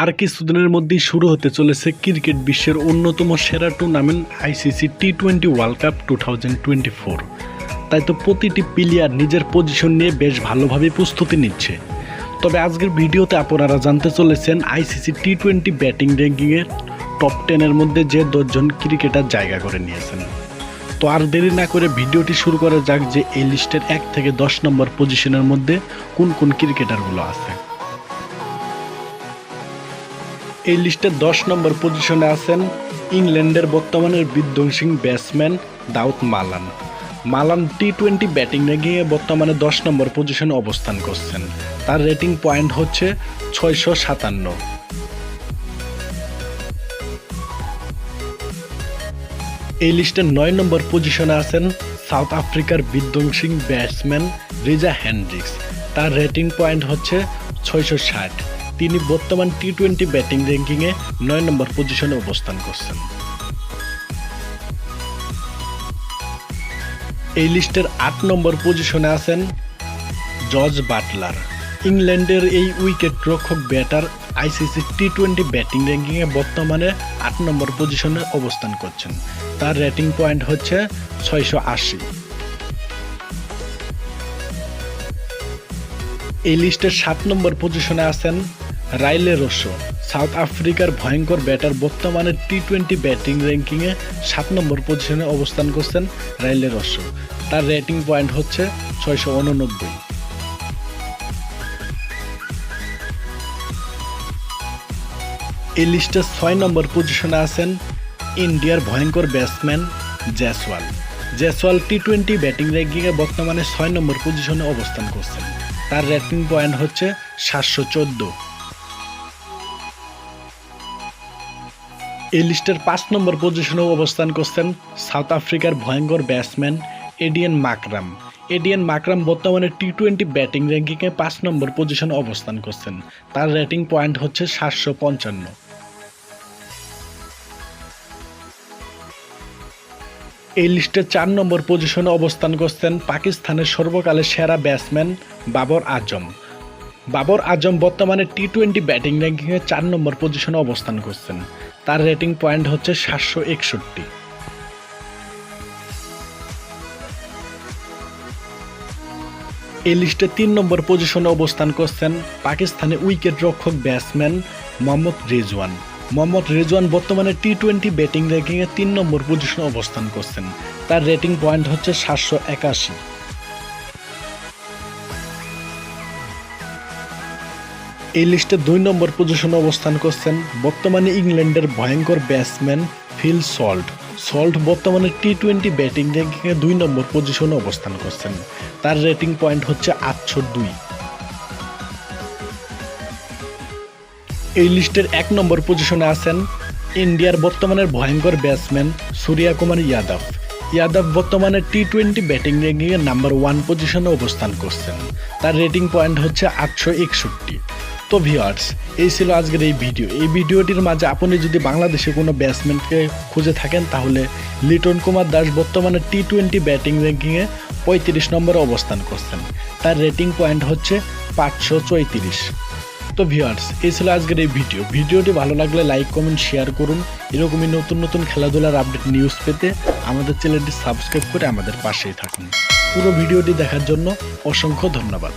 আর কিছুদিনের মধ্যেই শুরু হতে চলেছে ক্রিকেট বিশ্বের অন্যতম সেরা tournament ICC T twenty world cup two thousand twenty four তাই তো প্রতিটি প্লেয়ার নিজের পজিশন নিয়ে বেশ ভালোভাবে প্রস্তুতি নিচ্ছে। তবে আজকের ভিডিওতে আপনারা জানতে চলেছেন আইসিসি টি টোয়েন্টি ব্যাটিং র্যাঙ্কিংয়ের টপ টেনের মধ্যে যে দশজন ক্রিকেটার জায়গা করে নিয়েছেন। তো আর দেরি না করে ভিডিওটি শুরু করা যাক যে এই লিস্টের এক থেকে দশ নম্বর পজিশনের মধ্যে কোন কোন ক্রিকেটারগুলো আছে। এই লিস্টে দশ নম্বর পজিশনে আছেন ইংল্যান্ডের বর্তমানের বিধ্বংসী batsman Dawid Malan. Malan T twenty batting র্যাঙ্কিংয়ে বর্তমানে দশ নম্বর পজিশনে অবস্থান করছেন। তার রেটিং পয়েন্ট হচ্ছে ছয়শো সাতান্ন। এই লিস্টের নয় নম্বর পজিশনে আছেন সাউথ আফ্রিকার বিধ্বংসী ব্যাটসম্যান রিজা হ্যান্ড্রিক্স। তার রেটিং পয়েন্ট হচ্ছে ছয়শো ষাট। তিনি বর্তমান টি টোয়েন্টি ব্যাটিং র্যাঙ্কিংয়ে নয় নম্বর পজিশনে অবস্থান করছেন। এই লিস্টের আট নম্বর পজিশনে আছেন জর্জ বাটলার। ইংল্যান্ডের এই উইকেট রক্ষক batter ICC T twenty batting র্যাঙ্কিংয়ে বর্তমানে আট নম্বর পজিশনে অবস্থান করছেন। তার রেটিং পয়েন্ট হচ্ছে ছয়শো আশি। এই লিস্টের সাত নম্বর পজিশনে আছেন রাইলে রোসো সাউথ আফ্রিকার ভয়ঙ্কর ব্যাটার বর্তমানে টি টোয়েন্টি ব্যাটিং র্যাঙ্কিংয়ে সাত নম্বর পজিশনে অবস্থান করছেন রাইলে রোসো তার রেটিং পয়েন্ট হচ্ছে ছয়শো উননব্বই। এই লিস্টের ছয় নম্বর পজিশনে আছেন ইন্ডিয়ার ভয়ঙ্কর batsman Jaiswal. Jaiswal T twenty batting র্যাঙ্কিংয়ে বর্তমানে ছয় নম্বর পজিশনে অবস্থান করছেন। তার রেটিং পয়েন্ট হচ্ছে সাতশো চোদ্দ। এই লিস্টের পাঁচ নম্বর পজিশনেও অবস্থান করছেন সাউথ আফ্রিকার ভয়ঙ্কর batsman Aiden Markram. Aiden Markram বর্তমানে টি টোয়েন্টি ব্যাটিং র্যাঙ্কিংয়ে পাঁচ নম্বর পজিশনে অবস্থান করছেন। তার রেটিং পয়েন্ট হচ্ছে সাতশো পঞ্চান্ন। এই লিস্টে চার নম্বর পজিশনে অবস্থান করছেন পাকিস্তানের সর্বকালের সেরা ব্যাটসম্যান বাবর আজম। বাবর আজম বর্তমানে টি টোয়েন্টি ব্যাটিং র্যাঙ্কিংয়ে চার নম্বর পজিশনে অবস্থান করছেন। তার রেটিং পয়েন্ট হচ্ছে সাতশো একষট্টি। এই লিস্টে তিন নম্বর পজিশনে অবস্থান করছেন পাকিস্তানে উইকেট রক্ষক ব্যাটসম্যান মোহাম্মদ রেজওয়ান। মোহাম্মদ রেজওয়ান বর্তমানে টি টোয়েন্টি ব্যাটিং র্যাঙ্কিংয়ে তিন নম্বর পজিশনে অবস্থান করছেন। তার রেটিং পয়েন্ট হচ্ছে সাতশো একাশি। এই লিস্টে দুই নম্বর পজিশনে অবস্থান করছেন বর্তমানে ইংল্যান্ডের ভয়ঙ্কর ব্যাটসম্যান ফিল সল্ট। সল্ট বর্তমানে টি টোয়েন্টি ব্যাটিং র্যাঙ্কিংয়ে দুই নম্বর পজিশনে অবস্থান করছেন। তার রেটিং পয়েন্ট হচ্ছে আটশো দুই এই লিস্টের এক নম্বর পজিশনে আছেন ইন্ডিয়ার বর্তমানের ভয়ঙ্কর ব্যাটসম্যান সূর্যা কুমার যাদব যাদব বর্তমানে টি টোয়েন্টি ব্যাটিং র্যাঙ্কিংয়ে নাম্বার ওয়ান পজিশনে অবস্থান করছেন। তার রেটিং পয়েন্ট হচ্ছে আটশো একষট্টি। তো ভিওয়ার্স এই ছিল আজকের এই ভিডিও এই ভিডিওটির মাঝে আপনি যদি বাংলাদেশে কোনো ব্যাটসম্যানকে খুঁজে থাকেন, তাহলে লিটন কুমার দাস বর্তমানে টি টোয়েন্টি ব্যাটিং র্যাঙ্কিংয়ে পঁয়ত্রিশ নম্বরে অবস্থান করছেন। তার রেটিং পয়েন্ট হচ্ছে পাঁচশো চৌত্রিশ। তো ভিউয়ার্স এই ছিল আজকের এই ভিডিও ভিডিওটি ভালো লাগলে লাইক কমেন্ট শেয়ার করুন। এরকমই নতুন নতুন খেলাধুলার আপডেট নিউজ পেতে আমাদের চ্যানেলটি সাবস্ক্রাইব করে আমাদের পাশেই থাকুন। পুরো ভিডিওটি দেখার জন্য অসংখ্য ধন্যবাদ।